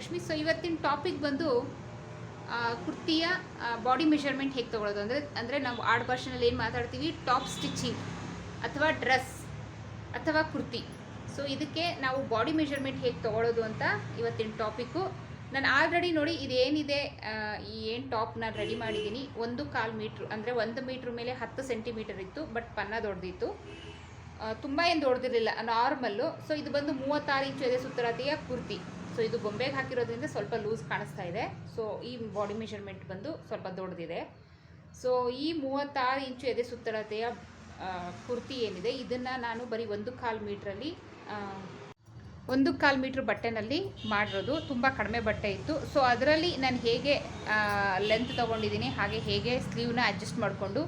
Lakshmi so ಇವತ್ತಿನ topic ಬಂದು ಕುರ್ತಿಯ body measurement ಹೇಗೆ ತೊಗೊಳೋದು? ಅಂದರೆ ಅಂದರೆ ನಾವು ಆಡ್ ಭಾಷೆನಲ್ಲಿ ಏನು ಮಾತಾಡ್ತೀವಿ? ಟಾಪ್ ಸ್ಟಿಚಿಂಗ್ ಅಥವಾ ಡ್ರೆಸ್ ಅಥವಾ ಕುರ್ತಿ. ಸೊ ಇದಕ್ಕೆ ನಾವು ಬಾಡಿ ಮೆಷರ್ಮೆಂಟ್ ಹೇಗೆ ತೊಗೊಳೋದು ಅಂತ ಇವತ್ತಿನ ಟಾಪಿಕ್ಕು ನಾನು ಆಲ್ರೆಡಿ ನೋಡಿ ಇದೇನಿದೆ ಈ ಏನು ಟಾಪ್ ನಾನು ರೆಡಿ ಮಾಡಿದ್ದೀನಿ. ಒಂದು ಕಾಲು ಮೀಟ್ರ್, ಅಂದರೆ ಒಂದು ಮೀಟ್ರ್ ಮೇಲೆ ಹತ್ತು ಸೆಂಟಿಮೀಟರ್ ಇತ್ತು ಬಟ್ ಪನ್ನ ದೊಡ್ಡದಿತ್ತು ತುಂಬ ಏನು ದೊಡ್ಡದಿರಲಿಲ್ಲ ನಾರ್ಮಲ್ಲು ಸೊ ಇದು ಬಂದು ಮೂವತ್ತಾರು ಇಂಚು ಎದೆ ಸುತ್ತರಾತಿಯ ಕುರ್ತಿ. ಸೊ ಇದು ಗೊಂಬೆಗೆ ಹಾಕಿರೋದ್ರಿಂದ ಸ್ವಲ್ಪ ಲೂಸ್ ಕಾಣಿಸ್ತಾ ಇದೆ. ಸೊ ಈ ಬಾಡಿ ಮೆಷರ್ಮೆಂಟ್ ಬಂದು ಸ್ವಲ್ಪ ದೊಡ್ಡದಿದೆ. ಸೊ ಈ ಮೂವತ್ತಾರು ಇಂಚು ಎದೆ ಸುತ್ತಳತೆಯ ಕುರ್ತಿ ಏನಿದೆ, ಇದನ್ನು ನಾನು ಬರೀ ಒಂದು ಕಾಲು ಮೀಟ್ರಲ್ಲಿ ಒಂದು ಕಾಲು ಮೀಟ್ರ್ ಬಟ್ಟೆನಲ್ಲಿ ಮಾಡಿರೋದು. ತುಂಬ ಕಡಿಮೆ ಬಟ್ಟೆ ಇತ್ತು. ಸೊ ಅದರಲ್ಲಿ ನಾನು ಹೇಗೆ ಲೆಂತ್ ತೊಗೊಂಡಿದ್ದೀನಿ, ಹಾಗೆ ಹೇಗೆ ಸ್ಲೀವ್ನ ಅಡ್ಜಸ್ಟ್ ಮಾಡಿಕೊಂಡು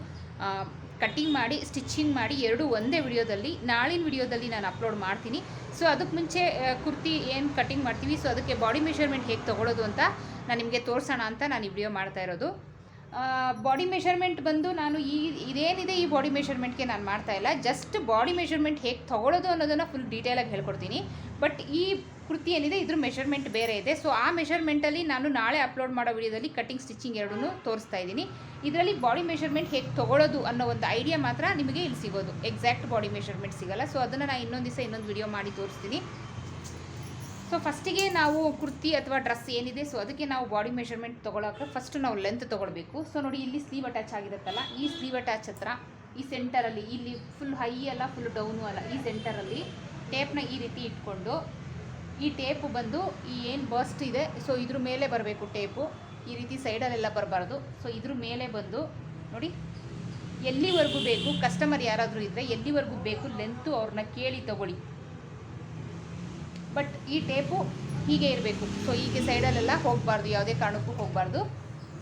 ಕಟ್ಟಿಂಗ್ ಮಾಡಿ ಸ್ಟಿಚಿಂಗ್ ಮಾಡಿ ಎರಡು ಒಂದೇ ವಿಡಿಯೋದಲ್ಲಿ, ನಾಳಿನ ವಿಡಿಯೋದಲ್ಲಿ ನಾನು ಅಪ್ಲೋಡ್ ಮಾಡ್ತೀನಿ. ಸೊ ಅದಕ್ಕೆ ಮುಂಚೆ ಕುರ್ತಿ ಏನು ಕಟ್ಟಿಂಗ್ ಮಾಡ್ತೀವಿ ಸೊ ಅದಕ್ಕೆ ಬಾಡಿ ಮೆಷರ್ಮೆಂಟ್ ಹೇಗೆ ತೊಗೊಳೋದು ಅಂತ ನಾನು ನಿಮಗೆ ತೋರಿಸೋಣ ಅಂತ ನಾನು ಈ ವಿಡಿಯೋ ಮಾಡ್ತಾ ಇರೋದು. ಬಾಡಿ ಮೆಷರ್ಮೆಂಟ್ ಬಂದು ನಾನು ಈ, ಇದೇನಿದೆ ಈ ಬಾಡಿ ಮೆಷರ್ಮೆಂಟ್ಗೆ ನಾನು ಮಾಡ್ತಾ ಇಲ್ಲ. ಜಸ್ಟ್ ಬಾಡಿ ಮೆಷರ್ಮೆಂಟ್ ಹೇಗೆ ತೊಗೊಳೋದು ಅನ್ನೋದನ್ನು ಫುಲ್ ಡೀಟೇಲಾಗಿ ಹೇಳ್ಕೊಡ್ತೀನಿ. ಬಟ್ ಈ ಕುರ್ತಿ ಏನಿದೆ ಇದ್ರ ಮೆಷರ್ಮೆಂಟ್ ಬೇರೆ ಇದೆ. ಸೊ ಆ ಮೆಷರ್ಮೆಂಟಲ್ಲಿ ನಾನು ನಾಳೆ ಅಪ್ಲೋಡ್ ಮಾಡೋ ವಿಡಿಯೋದಲ್ಲಿ ಕಟಿಂಗ್ ಸ್ಟಿಚಿಂಗ್ ಎರಡೂ ತೋರಿಸ್ತಾ ಇದ್ದೀನಿ. ಇದರಲ್ಲಿ ಬಾಡಿ ಮೆಷರ್ಮೆಂಟ್ ಹೇಗೆ ತೊಗೊಳೋದು ಅನ್ನೋ ಒಂದು ಐಡಿಯಾ ಮಾತ್ರ ನಿಮಗೆ ಇಲ್ಲಿ ಸಿಗೋದು. ಎಕ್ಸಾಕ್ಟ್ ಬಾಡಿ ಮೆಷರ್ಮೆಂಟ್ ಸಿಗೋಲ್ಲ. ಸೊ ಅದನ್ನು ನಾನು ಇನ್ನೊಂದು ದಿವಸ ಇನ್ನೊಂದು ವಿಡಿಯೋ ಮಾಡಿ ತೋರಿಸ್ತೀನಿ. ಸೊ ಫಸ್ಟಿಗೆ ನಾವು ಕುರ್ತಿ ಅಥವಾ ಡ್ರೆಸ್ ಏನಿದೆ ಸೊ ಅದಕ್ಕೆ ನಾವು ಬಾಡಿ ಮೆಷರ್ಮೆಂಟ್ ತೊಗೊಳಕ್ಕೆ ಫಸ್ಟ್ ನಾವು ಲೆಂತ್ ತೊಗೊಳ್ಬೇಕು. ಸೊ ನೋಡಿ ಇಲ್ಲಿ ಸ್ಲೀವ್ ಅಟ್ಯಾಚ್ ಆಗಿರುತ್ತಲ್ಲ, ಈ ಸ್ಲೀವ್ ಅಟ್ಯಾಚ್ ಹತ್ರ, ಈ ಸೆಂಟರಲ್ಲಿ ಇಲ್ಲಿ ಫುಲ್ ಹೈ ಅಲ್ಲ ಫುಲ್ ಡೌನು ಅಲ್ಲ, ಈ ಸೆಂಟರಲ್ಲಿ ಟೇಪ್ನ ಈ ರೀತಿ ಇಟ್ಕೊಂಡು ಈ ಟೇಪು ಬಂದು ಈ ಏನು ಬಸ್ಟ್ ಇದೆ ಸೊ ಇದ್ರ ಮೇಲೆ ಬರಬೇಕು ಟೇಪು. ಈ ರೀತಿ ಸೈಡಲ್ಲೆಲ್ಲ ಬರಬಾರ್ದು. ಸೊ ಇದ್ರ ಮೇಲೆ ಬಂದು ನೋಡಿ, ಎಲ್ಲಿವರೆಗೂ ಬೇಕು ಕಸ್ಟಮರ್ ಯಾರಾದರೂ ಇದ್ದರೆ ಎಲ್ಲಿವರೆಗೂ ಬೇಕು ಲೆಂತು ಅವ್ರನ್ನ ಕೇಳಿ ತಗೊಳ್ಳಿ. ಬಟ್ ಈ ಟೇಪು ಹೀಗೆ ಇರಬೇಕು. ಸೊ ಹೀಗೆ ಸೈಡಲ್ಲೆಲ್ಲ ಹೋಗಬಾರ್ದು, ಯಾವುದೇ ಕಾರಣಕ್ಕೂ ಹೋಗಬಾರ್ದು.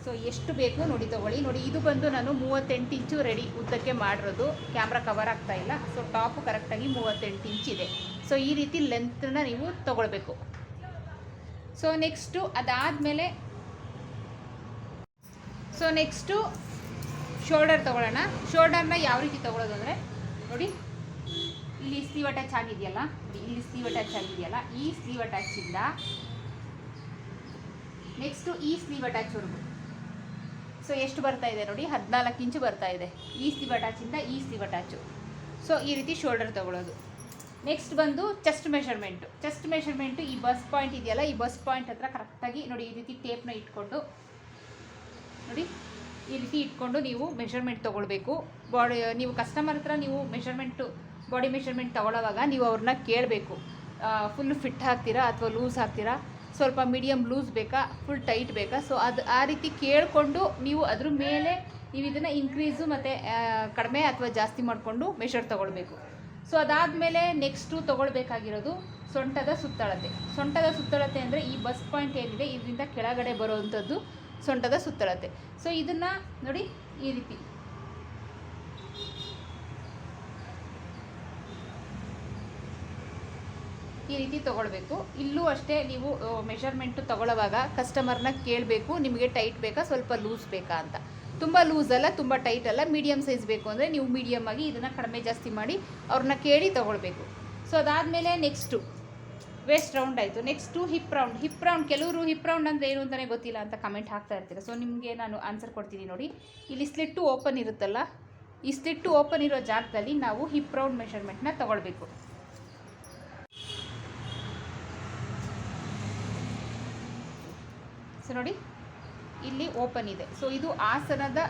ಸೊ ಎಷ್ಟು ಬೇಕು ನೋಡಿ ತಗೊಳ್ಳಿ. ನೋಡಿ, ಇದು ಬಂದು ನಾನು ಮೂವತ್ತೆಂಟು ಇಂಚು ರೆಡಿ ಉದ್ದಕ್ಕೆ ಮಾಡಿರೋದು. ಕ್ಯಾಮ್ರಾ ಕವರ್ ಆಗ್ತಾ ಇಲ್ಲ. ಸೊ ಟಾಪು ಕರೆಕ್ಟಾಗಿ ಮೂವತ್ತೆಂಟು ಇಂಚ್ ಇದೆ. ಸೊ ಈ ರೀತಿ ಲೆಂತನ್ನ ನೀವು ತಗೊಳ್ಬೇಕು. ಸೊ ನೆಕ್ಸ್ಟು ಅದಾದಮೇಲೆ ಸೊ ನೆಕ್ಸ್ಟು ಶೋಲ್ಡರ್ ತೊಗೊಳ್ಳೋಣ. ಶೋಲ್ಡರ್ನ ಯಾವ ರೀತಿ ತೊಗೊಳೋದು ಅಂದರೆ, ನೋಡಿ, ಇಲ್ಲಿ ಸ್ಲೀವ್ ಅಟ್ಯಾಚ್ ಆಗಿದೆಯಲ್ಲ ಇಲ್ಲಿ ಸ್ಲೀವ್ ಅಟ್ಯಾಚ್ ಆಗಿದೆಯಲ್ಲ, ಈ ಸ್ಲೀವ್ ಅಟ್ಯಾಚಿಂದ ನೆಕ್ಸ್ಟು ಈ ಸ್ಲೀವ್ ಅಟ್ಯಾಚ್ವರೆಗೂ ಸೊ ಎಷ್ಟು ಬರ್ತಾ ಇದೆ ನೋಡಿ, ಹದಿನಾಲ್ಕು ಇಂಚು ಬರ್ತಾ ಇದೆ. ಈ ಸ್ಲೀವ್ ಅಟ್ಯಾಚಿಂದ ಈ ಸ್ಲೀವ್ ಅಟ್ಯಾಚು ಸೊ ಈ ರೀತಿ ಶೋಲ್ಡರ್ ತೊಗೊಳೋದು ನೆಕ್ಸ್ಟ್ ಬಂದು ಚೆಸ್ಟ್ ಮೆಷರ್ಮೆಂಟು ಚೆಸ್ಟ್ ಮೆಷರ್ಮೆಂಟು ಈ ಬಸ್ ಪಾಯಿಂಟ್ ಇದೆಯಲ್ಲ, ಈ ಬಸ್ ಪಾಯಿಂಟ್ ಹತ್ರ ಕರೆಕ್ಟಾಗಿ ನೋಡಿ, ಈ ರೀತಿ ಟೇಪ್ನ ಇಟ್ಕೊಂಡು, ನೋಡಿ, ಈ ರೀತಿ ಇಟ್ಕೊಂಡು ನೀವು ಮೆಷರ್ಮೆಂಟ್ ತೊಗೊಳ್ಬೇಕು. ಬಾಡಿ ನೀವು ಕಸ್ಟಮರ್ ಹತ್ರ ನೀವು ಮೆಷರ್ಮೆಂಟು ಬಾಡಿ ಮೆಷರ್ಮೆಂಟ್ ತೊಗೊಳ್ಳೋವಾಗ ನೀವು ಅವ್ರನ್ನ ಕೇಳಬೇಕು. ಫುಲ್ ಫಿಟ್ ಹಾಕ್ತೀರಾ ಅಥವಾ ಲೂಸ್ ಹಾಕ್ತೀರಾ? ಸ್ವಲ್ಪ ಮೀಡಿಯಮ್ ಲೂಸ್ ಬೇಕಾ? ಫುಲ್ ಟೈಟ್ ಬೇಕಾ? ಸೊ ಅದು, ಆ ರೀತಿ ಕೇಳಿಕೊಂಡು ನೀವು ಅದ್ರ ಮೇಲೆ ನೀವು ಇದನ್ನು ಇನ್ಕ್ರೀಸು ಮತ್ತು ಕಡಿಮೆ ಅಥವಾ ಜಾಸ್ತಿ ಮಾಡಿಕೊಂಡು ಮೆಷರ್ ತೊಗೊಳ್ಬೇಕು. ಸೊ ಅದಾದಮೇಲೆ ನೆಕ್ಸ್ಟು ತೊಗೊಳ್ಬೇಕಾಗಿರೋದು ಸೊಂಟದ ಸುತ್ತಳತೆ. ಸೊಂಟದ ಸುತ್ತಳತೆ ಅಂದರೆ ಈ ಬಸ್ ಪಾಯಿಂಟ್ ಏನಿದೆ, ಇದರಿಂದ ಕೆಳಗಡೆ ಬರುವಂಥದ್ದು ಸೊಂಟದ ಸುತ್ತಳತೆ. ಸೊ ಇದನ್ನು ನೋಡಿ ಈ ರೀತಿ. ಈ ರೀತಿ ತೊಗೊಳ್ಬೇಕು. ಇಲ್ಲೂ ಅಷ್ಟೇ ನೀವು ಮೆಷರ್ಮೆಂಟು ತೊಗೊಳ್ಳೋವಾಗ ಕಸ್ಟಮರ್ನ ಕೇಳಬೇಕು, ನಿಮಗೆ ಟೈಟ್ ಬೇಕಾ, ಸ್ವಲ್ಪ ಲೂಸ್ ಬೇಕಾ ಅಂತ. ತುಂಬ ಲೂಸ್ ಅಲ್ಲ, ತುಂಬ ಟೈಟ್ ಅಲ್ಲ ಮೀಡಿಯಮ್ ಸೈಜ್ ಬೇಕು ಅಂದರೆ ನೀವು ಮೀಡಿಯಮ್ ಆಗಿ ಇದನ್ನು ಕಡಿಮೆ ಜಾಸ್ತಿ ಮಾಡಿ ಅವ್ರನ್ನ ಕೇಳಿ ತೊಗೊಳ್ಬೇಕು. ಸೊ ಅದಾದಮೇಲೆ ನೆಕ್ಸ್ಟು ವೇಸ್ಟ್ ರೌಂಡ್ ಆಯಿತು. Next hip round hip round ಕೆಲವರು ಹಿಪ್ ರೌಂಡ್ ಅಂದರೆ ಏನು ಅಂತಲೇ ಗೊತ್ತಿಲ್ಲ ಅಂತ ಕಮೆಂಟ್ ಹಾಕ್ತಾ ಇರ್ತೀರ. ಸೊ ನಿಮಗೆ ನಾನು ಆನ್ಸರ್ ಕೊಡ್ತೀನಿ ನೋಡಿ. ಇಲ್ಲಿ ಸ್ಲಿಟ್ಟು ಓಪನ್ ಇರುತ್ತಲ್ಲ, ಈ ಸ್ಲಿಟ್ಟು ಓಪನ್ ಇರೋ ಜಾಗದಲ್ಲಿ ನಾವು ಹಿಪ್ ರೌಂಡ್ ಮೆಷರ್ಮೆಂಟ್ನ ತೊಗೊಳ್ಬೇಕು. ನೋಡಿ. ಇಲ್ಲಿ ಓಪನ್ ಇದೆ. ಸೊ ಇದು ಆಸನದ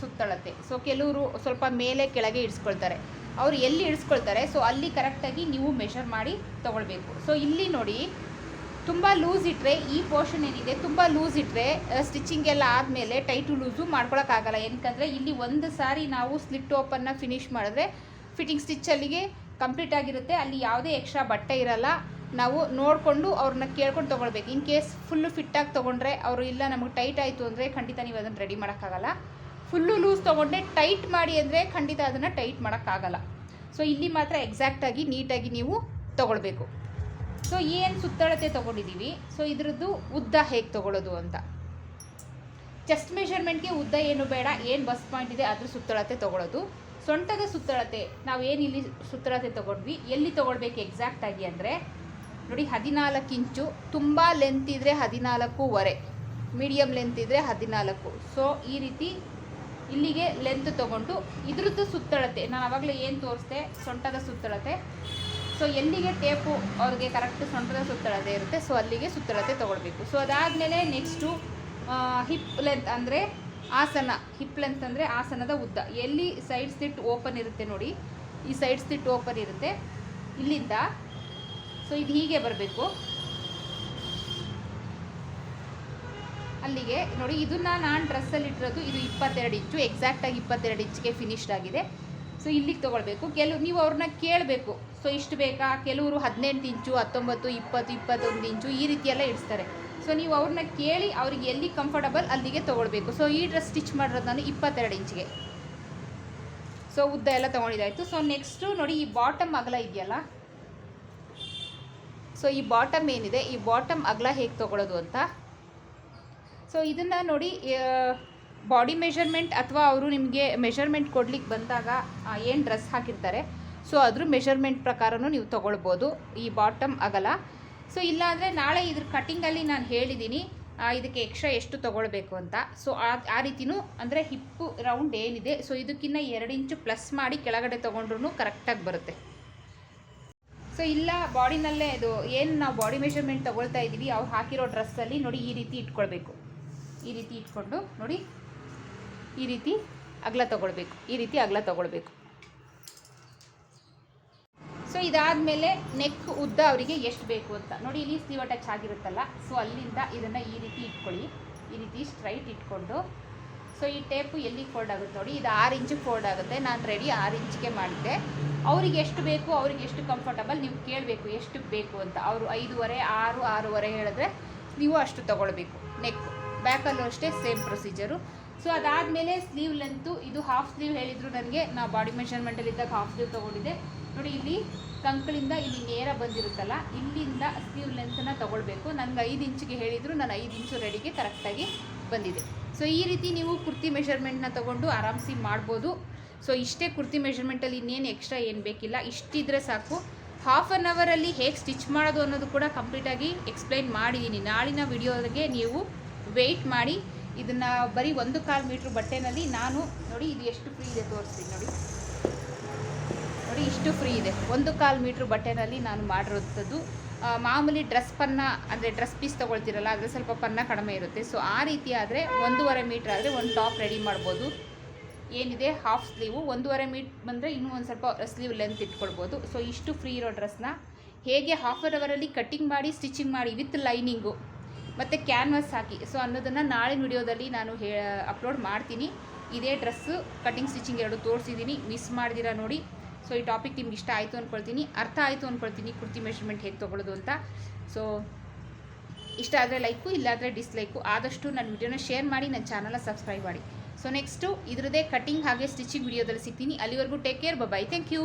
ಸುತ್ತಳತೆ. ಸೊ ಕೆಲವರು ಸ್ವಲ್ಪ ಮೇಲೆ ಕೆಳಗೆ ಇಡಿಸ್ಕೊಳ್ತಾರೆ. ಅವ್ರು ಎಲ್ಲಿ ಇಡಿಸ್ಕೊಳ್ತಾರೆ? ಸೊ ಅಲ್ಲಿ ಕರೆಕ್ಟಾಗಿ ನೀವು ಮೆಷರ್ ಮಾಡಿ ತೊಗೊಳ್ಬೇಕು. ಸೊ ಇಲ್ಲಿ ನೋಡಿ, ತುಂಬ ಲೂಸ್ ಇಟ್ಟರೆ ಈ ಪೋರ್ಷನ್ ಏನಿದೆ, ತುಂಬ ಲೂಸ್ ಇಟ್ಟರೆ ಸ್ಟಿಚಿಂಗ್ ಎಲ್ಲ ಆದಮೇಲೆ ಟೈಟು ಲೂಸು ಮಾಡ್ಕೊಳಕ್ಕಾಗಲ್ಲ ಏನಕ್ಕಂದರೆ ಇಲ್ಲಿ ಒಂದು ಸಾರಿ ನಾವು ಸ್ಲಿಟ್ ಓಪನ್ನ ಫಿನಿಶ್ ಮಾಡಿದ್ರೆ ಫಿಟ್ಟಿಂಗ್ ಸ್ಟಿಚ್ ಅಲ್ಲಿಗೆ ಕಂಪ್ಲೀಟ್ ಆಗಿರುತ್ತೆ. ಅಲ್ಲಿ ಯಾವುದೇ ಎಕ್ಸ್ಟ್ರಾ ಬಟ್ಟೆ ಇರಲ್ಲ. ನಾವು ನೋಡಿಕೊಂಡು ಅವ್ರನ್ನ ಕೇಳ್ಕೊಂಡು ತೊಗೊಳ್ಬೇಕು. ಇನ್ ಕೇಸ್ ಫುಲ್ಲು ಫಿಟ್ಟಾಗಿ ತೊಗೊಂಡ್ರೆ ಅವರು, ಇಲ್ಲ ನಮಗೆ ಟೈಟ್ ಆಯಿತು ಅಂದರೆ ಖಂಡಿತ ನೀವು ಅದನ್ನು ರೆಡಿ ಮಾಡೋಕ್ಕಾಗಲ್ಲ. ಫುಲ್ಲು ಲೂಸ್ ತೊಗೊಂಡ್ರೆ ಟೈಟ್ ಮಾಡಿ ಅಂದರೆ ಖಂಡಿತ ಅದನ್ನು ಟೈಟ್ ಮಾಡೋಕ್ಕಾಗಲ್ಲ. ಸೊ ಇಲ್ಲಿ ಮಾತ್ರ ಎಕ್ಸಾಕ್ಟಾಗಿ ನೀಟಾಗಿ ನೀವು ತೊಗೊಳ್ಬೇಕು. ಸೊ ಏನು ಸುತ್ತಳತೆ ತೊಗೊಂಡಿದ್ದೀವಿ ಸೊ ಇದ್ರದ್ದು ಉದ್ದ ಹೇಗೆ ತೊಗೊಳ್ಳೋದು ಅಂತ. ಚೆಸ್ಟ್ ಮೆಷರ್ಮೆಂಟ್ಗೆ ಉದ್ದ ಏನು ಬೇಡ, ಏನು ಬಸ್ ಪಾಯಿಂಟ್ ಇದೆ ಅದ್ರ ಸುತ್ತಳತೆ ತೊಗೊಳ್ಳೋದು ಸೊಂಟದ ಸುತ್ತಳತೆ, ನಾವು ಏನು ಇಲ್ಲಿ ಸುತ್ತಳತೆ ತೊಗೊಂಡ್ವಿ? ಎಲ್ಲಿ ತೊಗೊಳ್ಬೇಕು ಎಕ್ಸಾಕ್ಟಾಗಿ ಅಂದರೆ ನೋಡಿ ಹದಿನಾಲ್ಕು ಇಂಚು ತುಂಬ ಲೆಂತ್ ಇದ್ದರೆ ಹದಿನಾಲ್ಕೂವರೆ ಮೀಡಿಯಮ್ ಲೆಂತ್ ಇದ್ದರೆ ಹದಿನಾಲ್ಕು. ಸೊ ಈ ರೀತಿ ಇಲ್ಲಿಗೆ ಲೆಂತ್ ತೊಗೊಂಡು ಇದ್ರದ್ದು ಸುತ್ತಳತೆ, ನಾನು ಆವಾಗಲೇ ಏನು ತೋರಿಸ್ದೆ? ಸೊಂಟದ ಸುತ್ತಳತೆ. ಸೊ ಎಲ್ಲಿಗೆ ಟೇಪು ಅವ್ರಿಗೆ ಕರೆಕ್ಟ್ ಸೊಂಟದ ಸುತ್ತಳತೆ ಇರುತ್ತೆ ಸೊ ಅಲ್ಲಿಗೆ ಸುತ್ತಳತೆ ತೊಗೊಳ್ಬೇಕು. ಸೊ ಅದಾದಮೇಲೆ ನೆಕ್ಸ್ಟು ಹಿಪ್ ಲೆಂತ್ ಅಂದರೆ ಆಸನ. ಹಿಪ್ ಲೆಂತ್ ಅಂದರೆ ಆಸನದ ಉದ್ದ. ಎಲ್ಲಿ ಸೈಡ್ ಸ್ಟಿಟ್ ಓಪನ್ ಇರುತ್ತೆ ನೋಡಿ, ಈ ಸೈಡ್ ಸ್ಟಿಟ್ ಓಪನ್ ಇರುತ್ತೆ. ಇಲ್ಲಿಂದ ಸೊ ಇದು ಹೀಗೆ ಬರಬೇಕು. ಅಲ್ಲಿಗೆ ನೋಡಿ, ಇದನ್ನ ನಾನು ಡ್ರೆಸ್ಸಲ್ಲಿ ಇಟ್ಟಿರೋದು ಇದು ಇಪ್ಪತ್ತೆರಡು ಇಂಚು ಎಕ್ಸಾಕ್ಟಾಗಿ ಇಪ್ಪತ್ತೆರಡು ಇಂಚಿಗೆ ಫಿನಿಶ್ಡ್ ಆಗಿದೆ. ಸೊ ಇಲ್ಲಿಗೆ ತೊಗೊಳ್ಬೇಕು. ಕೆಲವು, ನೀವು ಅವ್ರನ್ನ ಕೇಳಬೇಕು. ಸೊ ಇಷ್ಟು ಬೇಕಾ? ಕೆಲವರು ಹದಿನೆಂಟು ಇಂಚು ಹತ್ತೊಂಬತ್ತು, ಇಪ್ಪತ್ತು, ಇಪ್ಪತ್ತೊಂದು ಇಂಚು ಈ ರೀತಿಯೆಲ್ಲ ಇಡಿಸ್ತಾರೆ. ಸೊ ನೀವು ಅವ್ರನ್ನ ಕೇಳಿ ಅವ್ರಿಗೆ ಎಲ್ಲಿ ಕಂಫರ್ಟಬಲ್ ಅಲ್ಲಿಗೆ ತೊಗೊಳ್ಬೇಕು. ಸೊ ಈ ಡ್ರೆಸ್ ಸ್ಟಿಚ್ ಮಾಡಿರೋದು ನಾನು ಇಪ್ಪತ್ತೆರಡು ಇಂಚಿಗೆ ಸೊ ಉದ್ದ ಎಲ್ಲ ತೊಗೊಂಡಿದ್ದಾಯಿತು. ಸೊ ನೆಕ್ಸ್ಟು ನೋಡಿ, ಈ ಬಾಟಮ್ ಅಗಲ ಇದೆಯಲ್ಲ? ಸೊ ಈ ಬಾಟಮ್ ಏನಿದೆ? ಈ ಬಾಟಮ್ ಅಗಲ ಹೇಗೆ ತೊಗೊಳೋದು ಅಂತ? ಸೊ ಇದನ್ನು ನೋಡಿ ಬಾಡಿ ಮೆಷರ್ಮೆಂಟ್ ಅಥವಾ ಅವರು ನಿಮಗೆ ಮೆಷರ್ಮೆಂಟ್ ಕೊಡ್ಲಿಕ್ಕೆ ಬಂದಾಗ ಏನು ಡ್ರೆಸ್ ಹಾಕಿರ್ತಾರೆ? ಸೊ ಅದ್ರ ಮೆಷರ್ಮೆಂಟ್ ಪ್ರಕಾರನೂ ನೀವು ತೊಗೊಳ್ಬೋದು ಈ ಬಾಟಮ್ ಅಗಲ. ಸೊ ಇಲ್ಲಾಂದರೆ ನಾಳೆ ಇದ್ರ ಕಟ್ಟಿಂಗಲ್ಲಿ ನಾನು ಹೇಳಿದ್ದೀನಿ ಇದಕ್ಕೆ ಎಕ್ಸ್ಟ್ರಾ ಎಷ್ಟು ತೊಗೊಳ್ಬೇಕು ಅಂತ. ಸೊ ಆ ಆ ರೀತಿನೂ ಅಂದರೆ ಹಿಪ್ಪು ರೌಂಡ್ ಏನಿದೆ. ಸೊ ಇದಕ್ಕಿಂತ ಎರಡು ಇಂಚು ಪ್ಲಸ್ ಮಾಡಿ ಕೆಳಗಡೆ ತೊಗೊಂಡ್ರೂ ಕರೆಕ್ಟಾಗಿ ಬರುತ್ತೆ. ಸೊ ಇಲ್ಲ ಬಾಡಿನಲ್ಲೇ ಇದು, ಏನು ನಾವು ಬಾಡಿ ಮೆಷರ್ಮೆಂಟ್ ತೊಗೊಳ್ತಾ ಇದ್ದೀವಿ ಅವ್ರು ಹಾಕಿರೋ ಡ್ರೆಸ್ಸಲ್ಲಿ ನೋಡಿ ಈ ರೀತಿ ಇಟ್ಕೊಳ್ಬೇಕು. ಈ ರೀತಿ ಇಟ್ಕೊಂಡು ನೋಡಿ, ಈ ರೀತಿ ಅಗಲ ತೊಗೊಳ್ಬೇಕು, ಈ ರೀತಿ ಅಗಲ ತೊಗೊಳ್ಬೇಕು. ಸೊ ಇದಾದಮೇಲೆ ನೆಕ್ ಉದ್ದ ಅವರಿಗೆ ಎಷ್ಟು ಬೇಕು ಅಂತ. ನೋಡಿ, ಇಲ್ಲಿ ಸ್ಲೀವ್ ಅಟ್ಯಾಚ್ ಆಗಿರುತ್ತಲ್ಲ ಸೊ ಅಲ್ಲಿಂದ ಇದನ್ನು ಈ ರೀತಿ ಇಟ್ಕೊಳ್ಳಿ. ಈ ರೀತಿ ಸ್ಟ್ರೈಟ್ ಇಟ್ಕೊಂಡು ಸೊ, ಈ ಟೇಪು ಎಲ್ಲಿ ಫೋಲ್ಡ್ ಆಗುತ್ತೆ ನೋಡಿ, ಇದು ಆರು ಇಂಚು ಫೋಲ್ಡ್ ಆಗುತ್ತೆ. ನಾನು ರೆಡಿ ಆರು ಇಂಚಿಗೆ ಮಾಡಿದ್ದೆ. ಅವ್ರಿಗೆ ಎಷ್ಟು ಬೇಕು, ಅವ್ರಿಗೆ ಎಷ್ಟು ಕಂಫರ್ಟಬಲ್ ನೀವು ಕೇಳಬೇಕು ಎಷ್ಟು ಬೇಕು ಅಂತ. ಅವರು ಐದೂವರೆ, ಆರು, ಆರೂವರೆ ಹೇಳಿದ್ರೆ ನೀವು ಅಷ್ಟು ತೊಗೊಳ್ಬೇಕು. ನೆಕ್ ಬ್ಯಾಕಲ್ಲೂ ಅಷ್ಟೇ ಸೇಮ್ ಪ್ರೊಸೀಜರು ಸೊ ಅದಾದಮೇಲೆ ಸ್ಲೀವ್ ಲೆಂತು ಇದು ಹಾಫ್ ಸ್ಲೀವ್ ಹೇಳಿದರು ನನಗೆ. ನಾ ಬಾಡಿ ಮೆಷರ್ಮೆಂಟಲ್ಲಿದ್ದಾಗ ಹಾಫ್ ಸ್ಲೀವ್ ತೊಗೊಂಡಿದ್ದೆ. ನೋಡಿ, ಇಲ್ಲಿ ಕಂಕಳಿಂದ ಇಲ್ಲಿ ನೇರ ಬಂದಿರುತ್ತಲ್ಲ, ಇಲ್ಲಿಂದ ಸ್ಲೀವ್ ಲೆಂತನ್ನು ತೊಗೊಳ್ಬೇಕು. ನನಗೆ ಐದು ಇಂಚಿಗೆ ಹೇಳಿದರು, ನಾನು ಐದು ಇಂಚು ರೆಡಿಗೆ ಕರೆಕ್ಟಾಗಿ ಬಂದಿದೆ. ಸೊ ಈ ರೀತಿ ನೀವು ಕುರ್ತಿ ಮೆಷರ್ಮೆಂಟ್ನ ತೊಗೊಂಡು ಆರಾಮ್ಸಿ ಮಾಡ್ಬೋದು. ಸೊ ಇಷ್ಟೇ ಕುರ್ತಿ ಮೆಷರ್ಮೆಂಟಲ್ಲಿ ಇನ್ನೇನು ಎಕ್ಸ್ಟ್ರಾ ಏನು ಬೇಕಿಲ್ಲ. ಇಷ್ಟಿದ್ರೆ ಸಾಕು. ಹಾಫ್ ಆನ್ ಅವರಲ್ಲಿ ಹೇಗೆ ಸ್ಟಿಚ್ ಮಾಡೋದು ಅನ್ನೋದು ಕೂಡ ಕಂಪ್ಲೀಟಾಗಿ ಎಕ್ಸ್ಪ್ಲೈನ್ ಮಾಡಿದ್ದೀನಿ ನಾಳಿನ ವಿಡಿಯೋಗೆ ನೀವು ವೆಯ್ಟ್ ಮಾಡಿ. ಇದನ್ನು ಬರೀ ಒಂದು ಕಾಲು ಮೀಟ್ರ್ ಬಟ್ಟೆನಲ್ಲಿ ನಾನು, ನೋಡಿ ಇದು ಎಷ್ಟು ಫ್ರೀ ಇದೆ ತೋರಿಸ್ತೀನಿ ನೋಡಿ. ನೋಡಿ, ಇಷ್ಟು ಫ್ರೀ ಇದೆ. ಒಂದು ಕಾಲು ಮೀಟ್ರ್ ಬಟ್ಟೆನಲ್ಲಿ ನಾನು ಮಾಡಿರೋಂಥದ್ದು. ಮಾಮೂಲಿ ಡ್ರೆಸ್ ಪನ್ನ, ಅಂದರೆ ಡ್ರೆಸ್ ಪೀಸ್ ತೊಗೊಳ್ತಿರಲ್ಲ ಆದರೆ ಸ್ವಲ್ಪ ಪನ್ನ ಕಡಿಮೆ ಇರುತ್ತೆ. ಸೊ ಆ ರೀತಿ ಆದರೆ ಒಂದೂವರೆ ಮೀಟ್ರ್ ಆದರೆ ಒಂದು ಟಾಪ್ ರೆಡಿ ಮಾಡ್ಬೋದು. ಏನಿದೆ? Half sleeve. ಒಂದೂವರೆ ಮೀಟ್ ಬಂದರೆ ಇನ್ನೂ ಒಂದು ಸ್ವಲ್ಪ ಸ್ಲೀವ್ ಲೆಂತ್ ಇಟ್ಕೊಳ್ಬೋದು. ಸೊ ಇಷ್ಟು ಫ್ರೀ ಇರೋ ಡ್ರೆಸ್ನ. ಹೇಗೆ ಹಾಫ್ ಆನ್ ಅವರಲ್ಲಿ ಕಟ್ಟಿಂಗ್ ಮಾಡಿ ಸ್ಟಿಚಿಂಗ್ ಮಾಡಿ ವಿತ್ ಲೈನಿಂಗು ಮತ್ತು ಕ್ಯಾನ್ವಸ್ ಹಾಕಿ. ಸೊ ಅನ್ನೋದನ್ನು ನಾಳೆ ವಿಡಿಯೋದಲ್ಲಿ ನಾನು ಹೇ ಅಪ್ಲೋಡ್ ಮಾಡ್ತೀನಿ. ಇದೇ ಡ್ರೆಸ್ಸು ಕಟ್ಟಿಂಗ್ ಸ್ಟಿಚಿಂಗ್ ಎರಡು ತೋರಿಸಿದ್ದೀನಿ ಮಿಸ್ ಮಾಡಿದಿರ ನೋಡಿ. ಸೊ ಈ ಟಾಪಿಕ್ ನಿಮ್ಗೆ ಇಷ್ಟ ಆಯಿತು ಅಂದ್ಕೊಳ್ತೀನಿ ಅರ್ಥ ಆಯಿತು ಅಂದ್ಕೊಳ್ತೀನಿ ಕುರ್ತಿ ಮೆಷರ್ಮೆಂಟ್ ಹೇಗೆ ತೊಗೊಳ್ಳೋದು ಅಂತ. ಸೊ ಇಷ್ಟ ಆದರೆ ಲೈಕು ಇಲ್ಲಾದರೆ ಡಿಸ್ಲೈಕು ಆದಷ್ಟು ನನ್ನ ವಿಡಿಯೋನ ಶೇರ್ ಮಾಡಿ ನನ್ನ ಚಾನಲ್ನ ಸಬ್ಸ್ಕ್ರೈಬ್ ಮಾಡಿ. ಸೊ ನೆಕ್ಸ್ಟು ಇದರದೇ ಕಟಿಂಗ್ ಹಾಗೆ ಸ್ಟಿಚಿಂಗ್ ವಿಡಿಯೋದಲ್ಲಿ ಸಿಗ್ತೀನಿ. ಅಲ್ಲಿವರೆಗೂ take care bye thank you